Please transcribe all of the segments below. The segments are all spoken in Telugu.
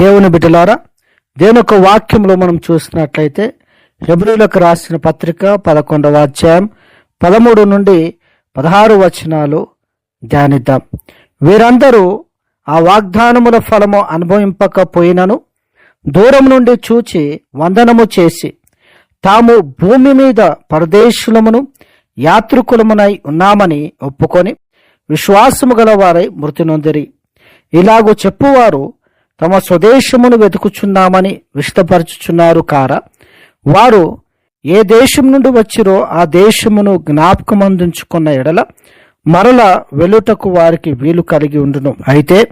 దేవుని బిడ్డలారా దేవుని యొక్క వాక్యంలో మనం చూసినట్లయితే హెబ్రిలకు రాసిన పత్రిక పదకొండవ అధ్యాయం పదమూడు నుండి పదహారు వచనాలు ధ్యానిద్దాం. వీరందరూ ఆ వాగ్దానముల ఫలము అనుభవింపకపోయినను దూరం నుండి చూచి వందనము చేసి తాము భూమి మీద పరదేశులమును యాత్రికులమునై ఉన్నామని ఒప్పుకొని విశ్వాసము గలవారై మృతి నొందిరి. ఇలాగూ చెప్పువారు తమ స్వదేశమును వెతుకుచున్నామని విష్టపరచుచున్నారు కార. వారు ఏ దేశం నుండి వచ్చిరో ఆ దేశమును జ్ఞాపకమందించుకున్న ఎడల మరల వెలుటకు వారికి వీలు కలిగి ఉండును. అయితే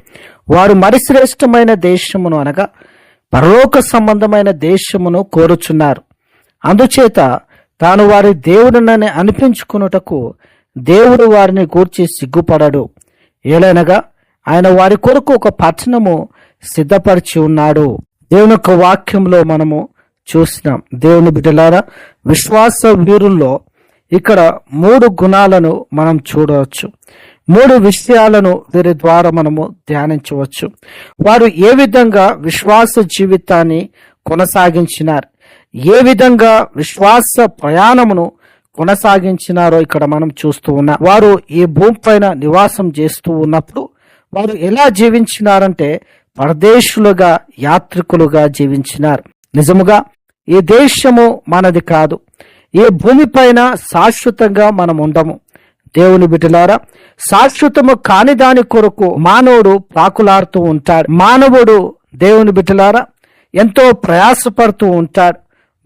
వారు మరి శ్రేష్టమైన దేశమును అనగా పరలోక సంబంధమైన దేశమును కోరుచున్నారు. అందుచేత తాను వారి దేవుడినని అనిపించుకున్నటకు దేవుడు వారిని గూర్చి సిగ్గుపడడు. ఏలైనగా ఆయన వారి కొరకు ఒక పట్టణము సిద్ధపరిచి ఉన్నాడు. దేవుని యొక్క వాక్యంలో మనము చూసినాం దేవుని బిడ్డలారా విశ్వాస వీరుల్లో ఇక్కడ మూడు గుణాలను మనం చూడవచ్చు. మూడు విషయాలను వీరి ద్వారా మనము ధ్యానించవచ్చు. వారు ఏ విధంగా విశ్వాస జీవితాన్ని కొనసాగించినారు? ఏ విధంగా విశ్వాస ప్రయాణమును కొనసాగించినారో ఇక్కడ మనం చూస్తూ ఉన్నాం. వారు ఈ భూమిపైన నివాసం చేస్తూ ఉన్నప్పుడు వారు ఎలా జీవించినారంటే పరదేశులుగా యాత్రికులుగా జీవించినారు. నిజముగా ఈ దేశము మనది కాదు. ఈ భూమిపైన శాశ్వతంగా మనం ఉండము దేవుని బిడ్డలారా శాశ్వతము కాని దాని కొరకు మానవుడు పాకులాడుతూ ఉంటాడు. మానవుడు దేవుని బిడ్డలారా ఎంతో ప్రయాసపడుతూ ఉంటాడు.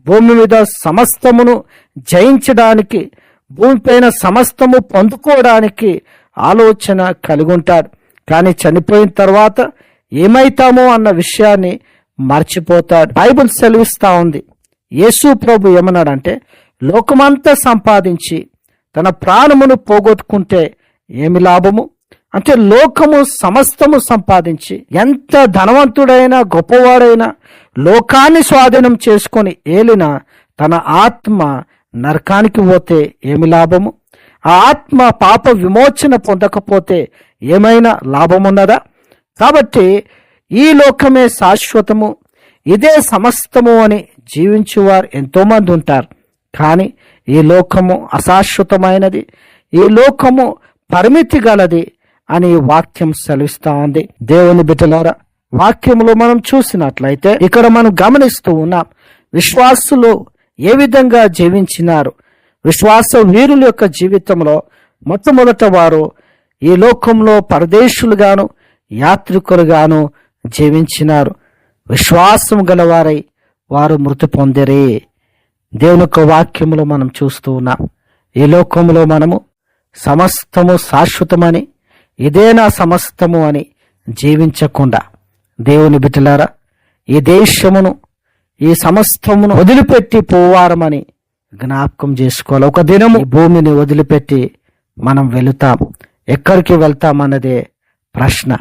భూమి మీద సమస్తమును జయించడానికి భూమిపైన సమస్తము పొందుకోవడానికి ఆలోచన కలిగి ఉంటాడు కానీ చనిపోయిన తర్వాత ఏమైతామో అన్న విషయాన్ని మర్చిపోతాడు. బైబుల్ సెలవిస్తా ఉంది. యేసు ప్రభు ఏమన్నాడంటే లోకమంతా సంపాదించి తన ప్రాణమును పోగొట్టుకుంటే ఏమి లాభము? అంటే లోకము సమస్తము సంపాదించి ఎంత ధనవంతుడైనా గొప్పవాడైనా లోకాన్ని స్వాధీనం చేసుకొని ఏలిన తన ఆత్మ నరకానికి పోతే ఏమి లాభము? ఆ ఆత్మ పాప విమోచన పొందకపోతే ఏమైనా లాభమున్నదా? కాబట్టి ఈ లోకమే శాశ్వతము ఇదే సమస్తము అని జీవించేవారు ఎంతోమంది ఉంటారు. కానీ ఈ లోకము అశాశ్వతమైనది ఈ లోకము పరిమితి గలది అని వాక్యం సెలవిస్తా ఉంది. దేవుని బిడ్డలారా వాక్యంలో మనం చూసినట్లయితే ఇక్కడ మనం గమనిస్తూ ఉన్నాం విశ్వాసులు ఏ విధంగా జీవించినారు? విశ్వాస వీరుల యొక్క జీవితంలో మొట్టమొదట వారు ఈ లోకంలో పరదేశులుగాను యాత్రికులుగాను జీవించినారు. విశ్వాసం గలవారై వారు మృతి పొందిరే. దేవుని యొక్క వాక్యములో మనం చూస్తూ ఉన్నాం. ఈ లోకంలో మనము సమస్తము శాశ్వతమని ఇదే నా సమస్తము అని జీవించకుండా. దేవుని బిడ్డలారా ఈ దేశమును ఈ సమస్తమును వదిలిపెట్టి పోవారమని జ్ఞాపకం చేసుకోవాలి. ఒక దినము భూమిని వదిలిపెట్టి మనం వెళుతాం ఎక్కడికి వెళ్తామన్నదే ప్రశ్న